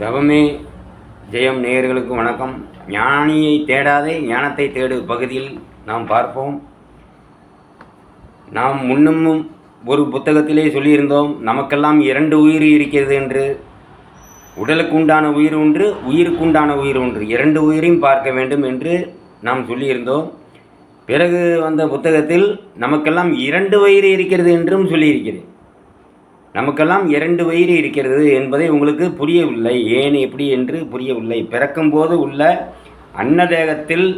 தவமே ஜெயம் நேயர்களுக்கு வணக்கம். ஞானியை தேடாதே ஞானத்தை தேடு பகுதியில் நாம் பார்ப்போம். நாம் முன்னமும் ஒரு புத்தகத்திலே சொல்லியிருந்தோம் நமக்கெல்லாம் இரண்டு உயிர் இருக்கிறது என்று. உடலுக்கு உண்டான உயிர் ஒன்று உயிருக்குண்டான உயிர் ஒன்று. இரண்டு உயிரையும் பார்க்க வேண்டும் என்று நாம் சொல்லியிருந்தோம். பிறகு வந்த புத்தகத்தில் நமக்கெல்லாம் இரண்டு வயிறு இருக்கிறது என்றும் சொல்லியிருக்கிறேன் நமக்கெல்லாம் இரண்டு வயிறு இருக்கிறது என்பதை உங்களுக்கு புரியவில்லை. ஏன் எப்படி என்று புரியவில்லை. பிறக்கும்போது உள்ள அன்னதேகத்தில்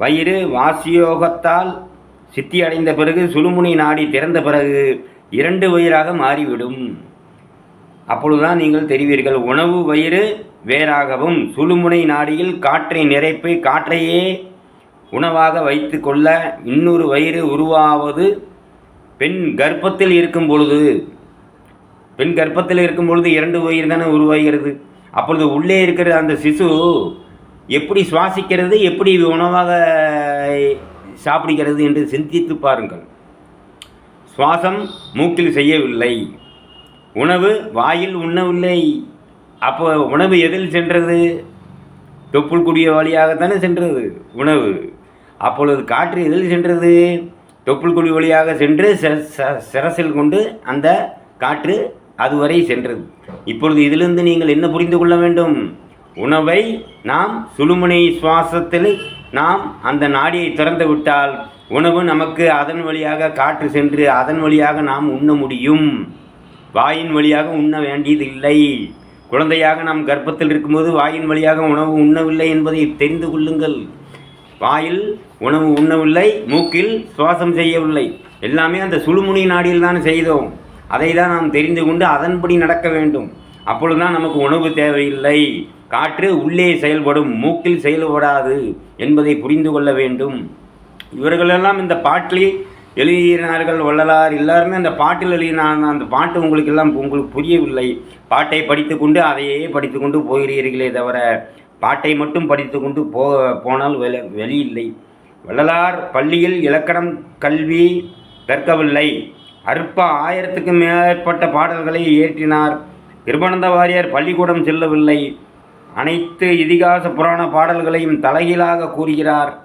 வயிறு வாசியோகத்தால் சித்தி அடைந்த பிறகு சுழுமுனை நாடி திறந்த பிறகு இரண்டு வயிறாக மாறிவிடும். அப்பொழுதுதான் நீங்கள் தெரிவீர்கள். உணவு வயிறு வேறாகவும் சுழுமுனை நாடியில் காற்றை நிறைப்பை காற்றையே உணவாக வைத்து கொள்ள இன்னொரு வயிறு உருவாவது பெண் கர்ப்பத்தில் இருக்கும் பொழுது பெண் கர்ப்பத்தில் இருக்கும் பொழுது இரண்டு உயிர் தானே உருவாகிறது? அப்பொழுது உள்ளே இருக்கிற அந்த சிசு எப்படி சுவாசிக்கிறது எப்படி உணவாக சாப்பிடுகிறது என்று சிந்தித்து பாருங்கள். சுவாசம் மூக்கில் செய்யவில்லை. உணவு வாயில் உண்ணவில்லை. அப்போ உணவு எதில் சென்றது? தொப்புள் குடிய வழியாகத்தானே சென்றது உணவு. அப்பொழுது காற்று எதில் சென்றது? தொப்புள் குழி வழியாக சென்று ச- சிரசில் கொண்டு அந்த காற்று அதுவரை சென்றது. இப்பொழுது இதிலிருந்து நீங்கள் என்ன புரிந்து கொள்ள வேண்டும்? உணவை நாம் சுழுமுனை சுவாசத்தில் நாம் அந்த நாடியை திறந்து விட்டால் உணவு நமக்கு அதன் வழியாக காற்று சென்று அதன் வழியாக நாம் உண்ண முடியும். வாயின் வழியாக உண்ண வேண்டியதில்லை. குழந்தையாக நாம் கர்ப்பத்தில் இருக்கும்போது வாயின் வழியாக உணவு உண்ணவில்லை என்பதை தெரிந்து கொள்ளுங்கள். வாயில் உணவு உண்ணவில்லை மூக்கில் சுவாசம் செய்யவில்லை. எல்லாமே அந்த சுழுமுனை நாடியில் தான் செய்தோம். அதை தான் நாம் தெரிந்து கொண்டு அதன்படி நடக்க வேண்டும். அப்பொழுதுதான் நமக்கு உணவு தேவையில்லை. காற்று உள்ளே செயல்படும் மூக்கில் செயல்படாது என்பதை புரிந்து கொள்ள வேண்டும். இவர்களெல்லாம் இந்த பாட்டில் எழுதினார்கள் வள்ளலார் எல்லாருமே அந்த பாட்டில் எழுதினாங்க. அந்த பாட்டு உங்களுக்கு எல்லாம் உங்களுக்கு புரியவில்லை. பாட்டை படித்துக்கொண்டு அதையே படித்துக்கொண்டு போகிறீர்களே தவிர பாட்டை மட்டும் படித்துக்கொண்டு போ போனால் வெளி வெளியில்லை. வள்ளலார் பள்ளியில் இலக்கணம் கல்வி கற்கவில்லை. அற்ப ஆயிரத்துக்கு மேற்பட்ட பாடல்களை இயற்றினார். கிருபானந்த வாரியார் பள்ளிக்கூடம் செல்லவில்லை. அனைத்து இதிகாச புராண பாடல்களையும் தலைகீழாக கூறுகிறார்.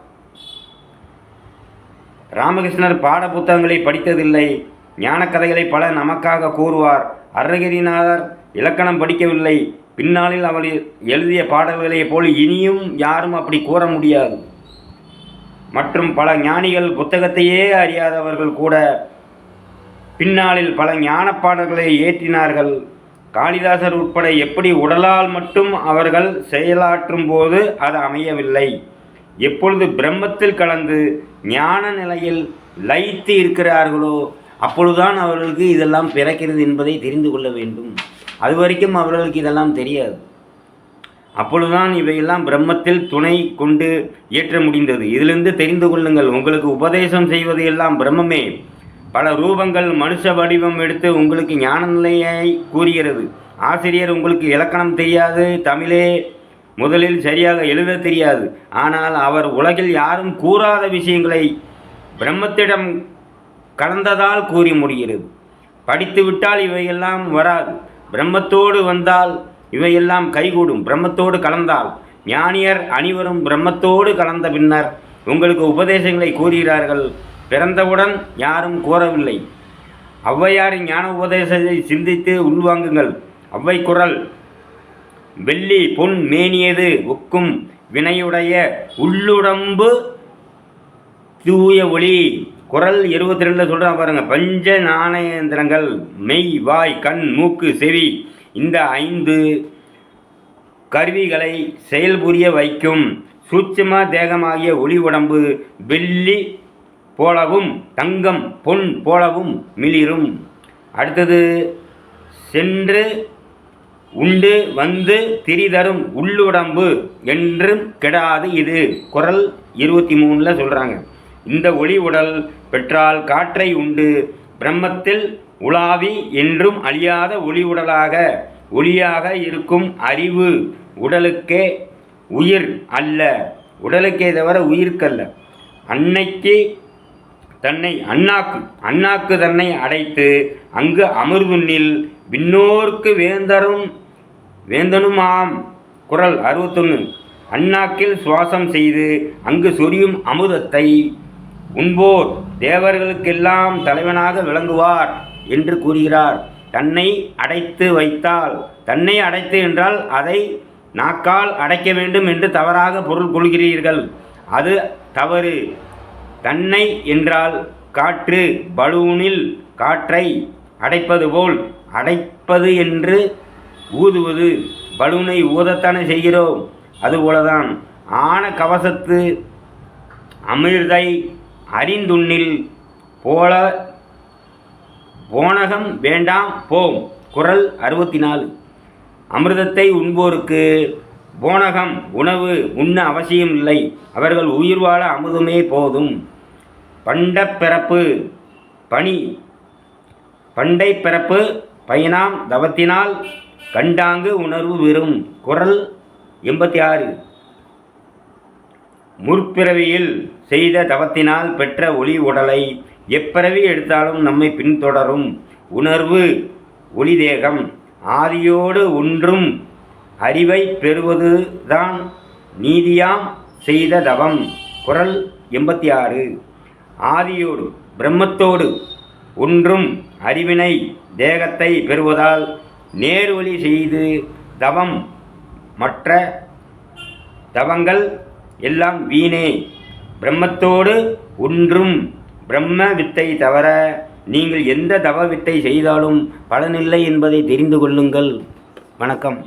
ராமகிருஷ்ணர் பாட புத்தகங்களை படித்ததில்லை. ஞானக்கதைகளை பல நமக்காக கூறுவார். அருணகிரிநாதர் இலக்கணம் படிக்கவில்லை. பின்னாளில் அவர் எழுதிய பாடல்களைப் போல் இனியும் யாரும் அப்படி கூற முடியாது. மற்றும் பல ஞானிகள் புத்தகத்தையே அறியாதவர்கள் கூட பின்னாளில் பல ஞான பாடல்களை ஏற்றினார்கள் காளிதாசர் உட்பட எப்படி உடலால் மட்டும் அவர்கள் செயலாற்றும் போது அது அமையவில்லை. எப்பொழுது பிரம்மத்தில் கலந்து ஞான நிலையில் லயித்து இருக்கிறார்களோ அப்பொழுதுதான் அவர்களுக்கு இதெல்லாம் பிறக்கிறது என்பதை தெரிந்து கொள்ள வேண்டும். அது வரைக்கும் அவர்களுக்கு இதெல்லாம் தெரியாது. அப்பொழுதுதான் இவையெல்லாம் பிரம்மத்தில் துணை கொண்டு இயற்ற முடிந்தது. இதிலிருந்து தெரிந்து கொள்ளுங்கள் உங்களுக்கு உபதேசம் செய்வது எல்லாம் பிரம்மமே. பல ரூபங்கள் மனுஷ வடிவம் எடுத்து உங்களுக்கு ஞான நிலையை கூறுகிறது. ஆசிரியர் உங்களுக்கு இலக்கணம் தெரியாது தமிழே முதலில் சரியாக எழுத தெரியாது. ஆனால் அவர் உலகில் யாரும் கூறாத விஷயங்களை பிரம்மத்திடம் கலந்ததால் கூறி முடிகிறது. படித்துவிட்டால் இவையெல்லாம் வராது. பிரம்மத்தோடு வந்தால் இவையெல்லாம் கைகூடும். பிரம்மத்தோடு கலந்தால் ஞானியர் அனைவரும் பிரம்மத்தோடு கலந்த பின்னர் உங்களுக்கு உபதேசங்களை கூறுகிறார்கள். பிறந்தவுடன் யாரும் கூறவில்லை. ஔவையாரின் ஞான உபதேசத்தை சிந்தித்து உள்வாங்குங்கள். ஔவை குரல் வெள்ளி பொன் மேனியது ஒக்கும் வினையுடைய உள்ளுடம்பு தூய ஒளி. குரல் இருபத்தி ரெண்டு சொல்கிறான் பாருங்கள் பஞ்ச நாணயந்திரங்கள் மெய் வாய் கண் மூக்கு செவி இந்த ஐந்து கருவிகளை செயல்புரிய வைக்கும். சூட்சும தேகமாகிய ஒளி உடம்பு வெள்ளி போலவும் தங்கம் பொன் போலவும் மிளிரும். அடுத்தது சென்று உண்டு வந்து திரிதரும் உள்ளுடம்பு என்றும் கெடாது இது. குரல் இருபத்தி மூணில் சொல்கிறாங்க இந்த ஒளி உடல் பெற்றால் காற்றை உண்டு. பிரம்மத்தில் உலாவி என்றும் அழியாத ஒளி உடலாக ஒளியாக இருக்கும் அறிவு உடலுக்கே உயிர் அல்ல. உடலுக்கே தவிர உயிர்க்கல்ல. அன்னைக்கு தன்னை அண்ணாக்கு அண்ணாக்கு தன்னை அடைத்து அங்கு அமர்வுன்னில் விண்ணோர்க்கு வேந்தரும் வேந்தனுமாம். ஆம் குரல் அறுபத்தொன்று அண்ணாக்கில் சுவாசம் செய்து அங்கு சொரியும் அமுதத்தை உண்போர் தேவர்களுக்கெல்லாம் தலைவனாக விளங்குவார் என்று கூறுகிறார். தன்னை அடைத்து வைத்தால் தன்னை அடைத்து என்றால் அதை நாக்கால் அடைக்க வேண்டும் என்று தவறாக பொருள் கொள்கிறீர்கள். அது தவறு. தன்னை என்றால் காற்று பலூனில் காற்றை அடைப்பது போல் அடைப்பது என்று ஊதுவது. பலூனை ஊதத்தானே செய்கிறோம். அதுபோலதான் ஆன கவசத்து அமிர்தை அறிந்துண்ணில் போல போனகம் வேண்டாம் போம். குரல் அறுபத்தி நாலு அமிர்தத்தை உண்போருக்கு போனகம் உணவு உண்ண அவசியம் இல்லை அவர்கள் உயிர் வாழ அமுதமே போதும். பண்டப்பிறப்பு பணி. பண்டை பிறப்பு பயனாம் தவத்தினால் கண்டாங்கு உணர்வு வெறும். குரல் எண்பத்தி ஆறு முற்பிறவியில் செய்த தவத்தினால் பெற்ற ஒளி உடலை எப்பிறவி எடுத்தாலும் நம்மை பின்தொடரும். உணர்வு ஒளி தேகம் ஆதியோடு ஒன்றும் அறிவை பெறுவதுதான் நீதியாம் செய்த தவம். குரல் எண்பத்தி ஆறு ஆதியோடு பிரம்மத்தோடு ஒன்றும் அறிவினை தேகத்தை பெறுவதால் நேர்வழி செய்து தவம் மற்ற தவங்கள் எல்லாம் வீணே. பிரம்மத்தோடு ஒன்றும் பிரம்ம வித்தை தவிர நீங்கள் எந்த தவ வித்தை செய்தாலும் பலனில்லை என்பதை தெரிந்து கொள்ளுங்கள். வணக்கம்.